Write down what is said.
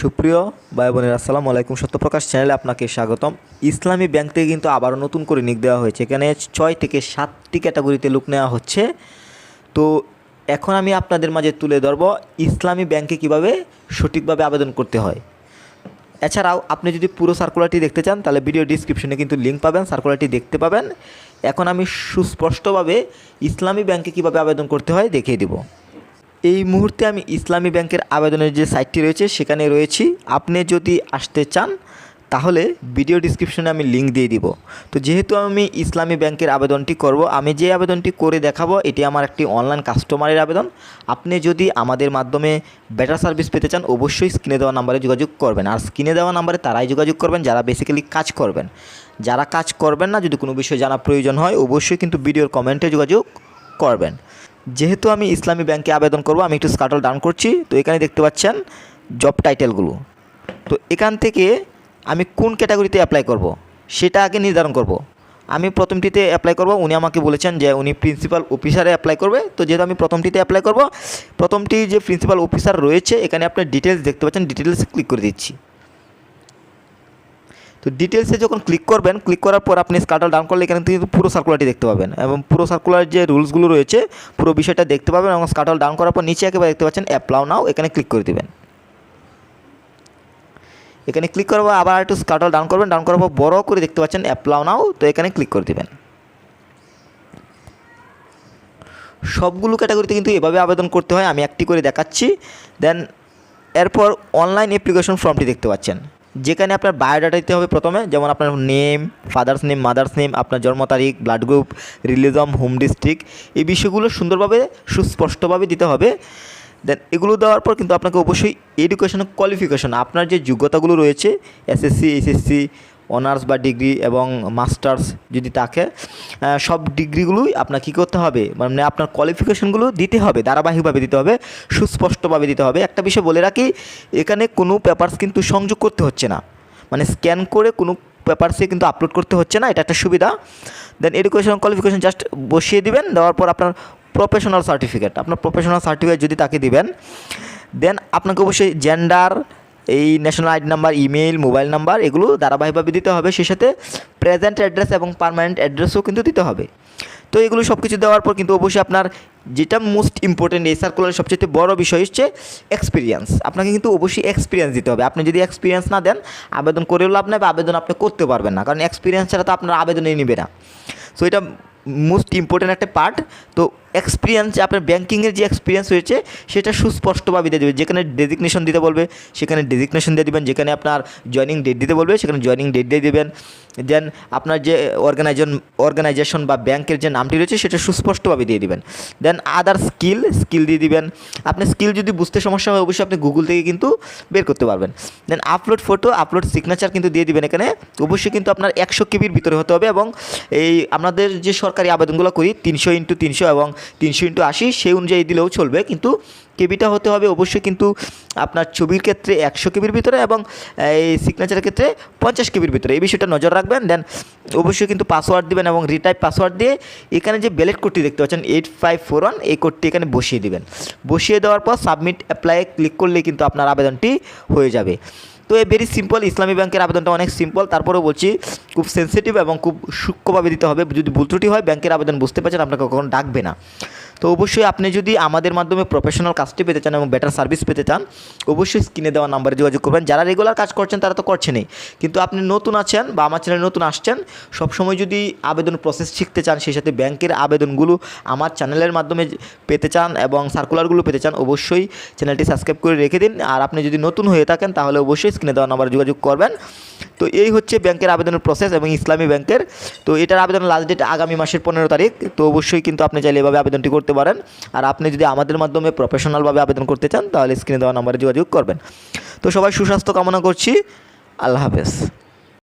সুপ্রিয় ভাই বোনের, আসসালামু আলাইকুম। সত্যপ্রকাশ চ্যানেলে আপনাকে স্বাগতম। ইসলামী ব্যাংক থেকে কিন্তু আবারও নতুন করে নিক দেওয়া হয়েছে। এখানে ছয় থেকে সাতটি ক্যাটাগরিতে লুক নেওয়া হচ্ছে। তো এখন আমি আপনাদের মাঝে তুলে ধরব ইসলামী ব্যাংকে কীভাবে সঠিকভাবে আবেদন করতে হয়। এছাড়াও আপনি যদি পুরো সার্কুলারটি দেখতে চান, তাহলে ভিডিও ডিসক্রিপশনে কিন্তু লিঙ্ক পাবেন সার্কুলারটি দেখতে পাবেন। এখন আমি সুস্পষ্টভাবে ইসলামী ব্যাংকে কীভাবে আবেদন করতে হয় দেখিয়ে দেবো। এই মুহূর্তে আমি ইসলামী ব্যাংকের আবেদনের যে সাইটটি রয়েছে, সেখানে রয়েছি। আপনি যদি আসতে চান, তাহলে ভিডিও ডিসক্রিপশনে আমি লিঙ্ক দিয়ে দিব। তো যেহেতু আমি ইসলামী ব্যাংকের আবেদনটি করব, আমি যে আবেদনটি করে দেখাবো, এটি আমার একটি অনলাইন কাস্টমারের আবেদন। আপনি যদি আমাদের মাধ্যমে বেটার সার্ভিস পেতে চান, অবশ্যই স্ক্রিনে দেওয়া নাম্বারে যোগাযোগ করবেন। আর স্ক্রিনে দেওয়া নাম্বারে তারাই যোগাযোগ করবেন, যারা বেসিক্যালি কাজ করবেন। যারা কাজ করবেন না, যদি কোনো বিষয়ে জানা প্রয়োজন হয়, অবশ্যই কিন্তু ভিডিওর কমেন্টে যোগাযোগ করবেন। যেহেতু আমি ইসলামী ব্যাংকে আবেদন করব, আমি একটু স্কাটল ডাউন করছি। তো এখানে দেখতে পাচ্ছেন জব টাইটেলগুলো তো এখান থেকে আমি কোন ক্যাটাগরিতে অ্যাপ্লাই করব, সেটা আগে নির্ধারণ করব। আমি প্রথমটিতে অ্যাপ্লাই করব, উনি আমাকে বলেছেন যে উনি প্রিন্সিপাল অফিসারে অ্যাপ্লাই করবে। তো যেহেতু আমি প্রথমটিতে অ্যাপ্লাই করব, প্রথমটি যে প্রিন্সিপাল অফিসার রয়েছে, এখানে আপনার ডিটেলস দেখতে পাচ্ছেন ডিটেলসে ক্লিক করে দিচ্ছি। তো ডিটেলসে যখন ক্লিক করবেন ক্লিক করার পর আপনি স্কার্টাল ডাউন করলে এখানে কিন্তু পুরো সার্কুলারটি দেখতে পাবেন এবং পুরো সার্কুলার যে রুলসগুলো রয়েছে, পুরো বিষয়টা দেখতে পাবেন এবং স্কার্টাল ডাউন করার পর নিচে একেবারে দেখতে পাচ্ছেন অ্যাপ্লাও নাও এখানে ক্লিক করে দেবেন। এখানে ক্লিক পর আবার একটু স্কার্টাল ডাউন করবেন ডাউন করার পর বড় করে দেখতে পাচ্ছেন অ্যাপ্লাও নাও তো এখানে ক্লিক করে দেবেন। সবগুলো ক্যাটাগরিতে কিন্তু এভাবে আবেদন করতে হয়, আমি একটি করে দেখাচ্ছি। দেন এরপর অনলাইন অ্যাপ্লিকেশন ফর্মটি দেখতে পাচ্ছেন। যেখানে আপনার বায়োডাটা দিতে হবে প্রথমে, যেমন আপনার name father's name mother's name আপনার জন্ম তারিখ blood group religion home district এই বিষয়গুলো সুন্দরভাবে, সুস্পষ্টভাবে দিতে হবে। দেন এগুলো দেওয়ার পর কিন্তু আপনাকে অবশ্যই এডুকেশন কোয়ালিফিকেশন আপনার যে যোগ্যতাগুলো রয়েছে এসএসসি এইচএসসি অনার্স বা ডিগ্রি এবং মাস্টার্স যদি থাকে সব ডিগ্রিগুলোই আপনার কী করতে হবে? মানে আপনার কোয়ালিফিকেশনগুলো দিতে হবে, ধারাবাহিকভাবে দিতে হবে, সুস্পষ্টভাবে দিতে হবে। একটা বিষয় বলে রাখি, এখানে কোনো পেপারস কিন্তু সংযোগ করতে হচ্ছে না। মানে স্ক্যান করে কোনো পেপারসে কিন্তু আপলোড করতে হচ্ছে না, এটা একটা সুবিধা। দেন এডুকেশন কোয়ালিফিকেশন জাস্ট বসিয়ে দিবেন, দেওয়ার পর আপনার প্রফেশনাল সার্টিফিকেট আপনার প্রফেশনাল সার্টিফিকেট যদি তাকে দিবেন দেন আপনাকে অবশ্যই জেন্ডার এই national ID number email mobile number এগুলো ধারাবাহিকভাবে দিতে হবে। সেই সাথে প্রেজেন্ট অ্যাড্রেস এবং পারমানেন্ট অ্যাড্রেসও কিন্তু দিতে হবে। তো এগুলো সব কিছু দেওয়ার পর কিন্তু অবশ্যই আপনার যেটা মোস্ট ইম্পর্টেন্ট এই সার্কুলারের সবচেয়ে বড় বিষয় হচ্ছে এক্সপিরিয়েন্স আপনাকে কিন্তু অবশ্যই এক্সপিরিয়েন্স দিতে হবে। আপনি যদি এক্সপিরিয়েন্স না দেন, আবেদন করেও লাভ নেই বা আবেদন আপনি করতে পারবেন না। কারণ এক্সপিরিয়েন্স ছাড়া তো আপনার আবেদনই নেবে না। সো এটা মোস্ট ইম্পর্টেন্ট একটা পার্ট তো এক্সপিরিয়েন্স আপনার ব্যাঙ্কিংয়ের যে এক্সপিরিয়েন্স হয়েছে, সেটা সুস্পষ্টভাবে দিয়ে দেবে। যেখানে ডেজিগনেশন দিতে বলবে, সেখানে ডেজিগনেশন দিয়ে দেবেন। যেখানে আপনার জয়নিং ডেট দিতে বলবে, সেখানে জয়নিং ডেট দিয়ে দেবেন। দেন আপনার যে অর্গানাইজন অর্গানাইজেশন বা ব্যাংকের যে নামটি রয়েছে, সেটা সুস্পষ্টভাবে দিয়ে দিবেন। দেন আদার স্কিল স্কিল দিয়ে দিবেন। আপনি স্কিল যদি বুঝতে সমস্যা হয়, অবশ্যই আপনি গুগল থেকে কিন্তু বের করতে পারবেন। Then upload photo upload signature কিন্তু দিয়ে দিবেন এখানে। অবশ্যই কিন্তু আপনার একশো কেবির ভিতরে হতে হবে এবং এই আমাদের যে সরকারি আবেদনগুলো করি, তিনশো ইন্টু তিনশো এবং তিনশো ইন্টু আশি সেই অনুযায়ী দিলেও চলবে। কিন্তু কেবিটা হতে হবে অবশ্যই কিন্তু আপনার ছবির ক্ষেত্রে একশো কেবির ভিতরে এবং এই সিগনেচারের ক্ষেত্রে পঞ্চাশ কেবির ভিতরে। এই বিষয়টা নজর রাখবেন। দেন অবশ্যই কিন্তু পাসওয়ার্ড দিবেন এবং রিটাইপ পাসওয়ার্ড দিয়ে এখানে যে ব্যালেট কোডটি দেখতে পাচ্ছেন এইট ফাইভ ফোর ওয়ান এই কোডটি এখানে বসিয়ে দিবেন। বসিয়ে দেওয়ার পর সাবমিট অ্যাপ্লাই ক্লিক করলে কিন্তু আপনার আবেদনটি হয়ে যাবে। তো এ ভেরি সিম্পল ইসলামী ব্যাংকের আবেদনটা অনেক সিম্পল তারপরেও বলছি খুব সেন্সিটিভ এবং খুব সূক্ষ্মভাবে দিতে হবে। যদি ভুল ত্রুটি হয়, ব্যাংকের আবেদন বুঝতে পারছেন, আপনাকে কখনো ডাকবে না। তো অবশ্যই আপনি যদি আমাদের মাধ্যমে প্রফেশনাল কাজটি পেতে চান এবং বেটার সার্ভিস পেতে চান, অবশ্যই স্ক্রিনে দেওয়া নাম্বারে যোগাযোগ করবেন। যারা রেগুলার কাজ করছেন, তারা তো করছেনই। কিন্তু আপনি নতুন আছেন বা আমার চ্যানেলে নতুন আসছেন, সবসময় যদি আবেদন প্রসেস শিখতে চান, সেই সাথে ব্যাংকের আবেদনগুলো আমার চ্যানেলের মাধ্যমে পেতে চান এবং সার্কুলারগুলো পেতে চান, অবশ্যই চ্যানেলটি সাবস্ক্রাইব করে রেখে দিন। আর আপনি যদি নতুন হয়ে থাকেন, তাহলে অবশ্যই স্ক্রিনে দেওয়া নাম্বারে যোগাযোগ করবেন। তো এই হচ্ছে ব্যাংকের আবেদনের প্রসেস এবং ইসলামী ব্যাংকের। তো এটার আবেদন লাস্ট ডেট আগামী মাসের পনেরো তারিখ। তো অবশ্যই কিন্তু আপনি চাইলে এভাবে আবেদনটি করতে পারেন। আর আপনি যদি আমাদের মাধ্যমে প্রফেশনালভাবে আবেদন করতে চান, তাহলে স্ক্রিনে দেওয়া নাম্বারে যোগাযোগ করবেন। তো সবাই সুস্বাস্থ্য কামনা করছি। আল্লাহ হাফেজ।